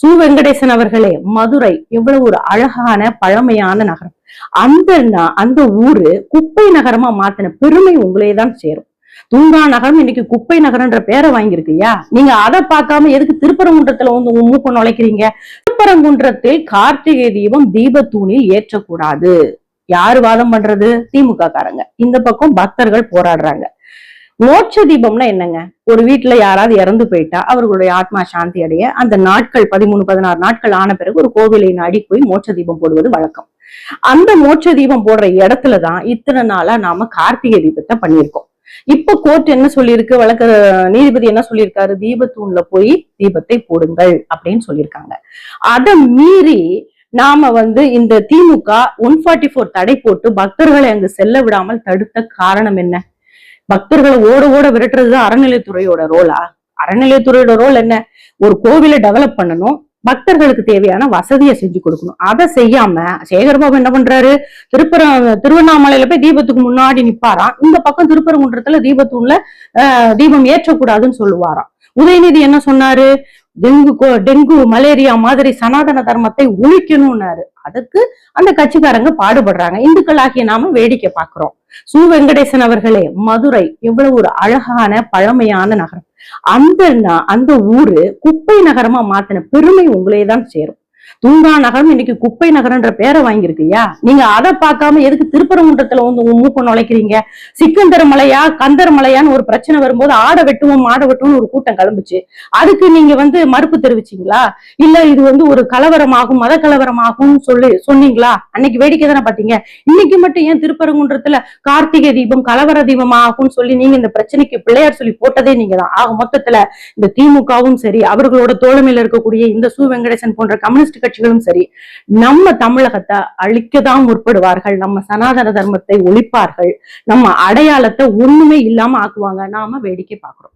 சு வெங்கடேசன் அவர்களே மதுரை எவ்வளவு ஒரு அழகான பழமையான நகரம். அந்த அந்த ஊரு குப்பை நகரமா மாத்தின பெருமை உங்களே தான் சேரும். தூங்கா நகரம் இன்னைக்கு குப்பை நகரம்ன்ற பேரை வாங்கியிருக்குயா? நீங்க அதை பார்க்காம எதுக்கு திருப்பரங்குன்றத்துல வந்து உங்க மூக்க நுழைக்கிறீங்க? திருப்பரங்குன்றத்தில் கார்த்திகை தீபம் தீபத்தூணில் ஏற்றக்கூடாது. யாரு வாதம் பண்றது? திமுக காரங்க இந்த பக்கம் பக்தர்கள் போராடுறாங்க. மோட்ச தீபம்னா என்னங்க? ஒரு வீட்டுல யாராவது இறந்து போயிட்டா அவர்களுடைய ஆத்மா சாந்தி அடைய அந்த நாட்கள் பதிமூணு பதினாறு நாட்கள் ஆன பிறகு ஒரு கோவிலை நாடி போய் மோட்ச தீபம் போடுவது வழக்கம். அந்த மோட்ச தீபம் போடுற இடத்துலதான் இத்தனை நாளா நாம கார்த்திகை தீபத்தை பண்ணியிருக்கோம். இப்ப கோர்ட் என்ன சொல்லியிருக்கு? வழக்கு நீதிபதி என்ன சொல்லியிருக்காரு? தீபத்தூண்ல போய் தீபத்தை போடுங்கள் அப்படின்னு சொல்லியிருக்காங்க. அதை மீறி நாம வந்து இந்த திமுக ஒன் ஃபார்ட்டி ஃபோர் தடை போட்டு பக்தர்களை அங்கு செல்ல விடாமல் தடுத்த காரணம் என்ன? பக்தர்களை ஓட ஓட விரட்டுறது அறநிலையத்துறையோட ரோலா அறநிலையத்துறையோட ரோல் என்ன? ஒரு கோவிலை டெவலப் பண்ணணும் பக்தர்களுக்கு தேவையான வசதியை செஞ்சு கொடுக்கணும். அதை செய்யாம சேகர்பாபு என்ன பண்றாரு? திருப்பர திருவண்ணாமலையில போய் தீபத்துக்கு முன்னாடி நிப்பாராம் இந்த பக்கம் திருப்பரங்குன்றத்துல தீபத்தூண்ல ஆஹ், தீபம் ஏற்றக்கூடாதுன்னு சொல்லுவாராம். உதயநிதி என்ன சொன்னாரு? டெங்கு கோ- டெங்கு மலேரியா மாதிரி சனாதன தர்மத்தை ஒழிக்கணும்னாரு. அதற்கு அந்த கட்சிக்காரங்க பாடுபடுறாங்க. இந்துக்களாகிய நாம வேடிக்கை பார்க்கிறோம். சு. வெங்கடேசன் அவர்களே மதுரை எவ்வளவு ஒரு அழகான பழமையான நகரம். அந்த அந்த ஊரு குப்பை நகரமா மாத்தின பெருமை உங்களே தான் சேரும். தூங்கா நகரம் இன்னைக்கு குப்பை நகரம்ன்ற பேரை வாங்கியிருக்குயா? நீங்க அதை பார்க்காம எதுக்கு திருப்பரங்குன்றத்துல வந்து உங்க மூக்க நுழைக்கிறீங்க? சிக்கந்தர் மலையா கந்தர் மலையான்னு ஒரு பிரச்சனை வரும்போது ஆடை வெட்டுவோம் மாடை வெட்டுவோம்னு ஒரு கூட்டம் கிளம்புச்சு. அதுக்கு நீங்க வந்து மறுப்பு தெரிவிச்சீங்களா? இல்ல இது வந்து ஒரு கலவரமாகும் மத கலவரமாகும் சொல்லி சொன்னீங்களா? அன்னைக்கு வேடிக்கை தானே பாத்தீங்க இன்னைக்கு மட்டும் ஏன் திருப்பரங்குன்றத்துல கார்த்திகை தீபம் கலவர தீபம் ஆகும்னு சொல்லி நீங்க இந்த பிரச்சனைக்கு பிள்ளையார் சொல்லி போட்டதே நீங்க தான். ஆக மொத்தத்துல இந்த திமுகவும் சரி அவர்களோட தோழமையில இருக்கக்கூடிய இந்த சு வெங்கடேசன் போன்ற கம்யூனிஸ்ட் கட்சிகளும் சரி நம்ம தமிழகத்தை அழிக்கதான் முற்படுவார்கள். நம்ம சனாதன தர்மத்தை ஒழிப்பார்கள். நம்ம அடையாளத்தை ஒண்ணுமே இல்லாம ஆக்குவாங்க. நாம வேடிக்கை பார்க்கிறோம்.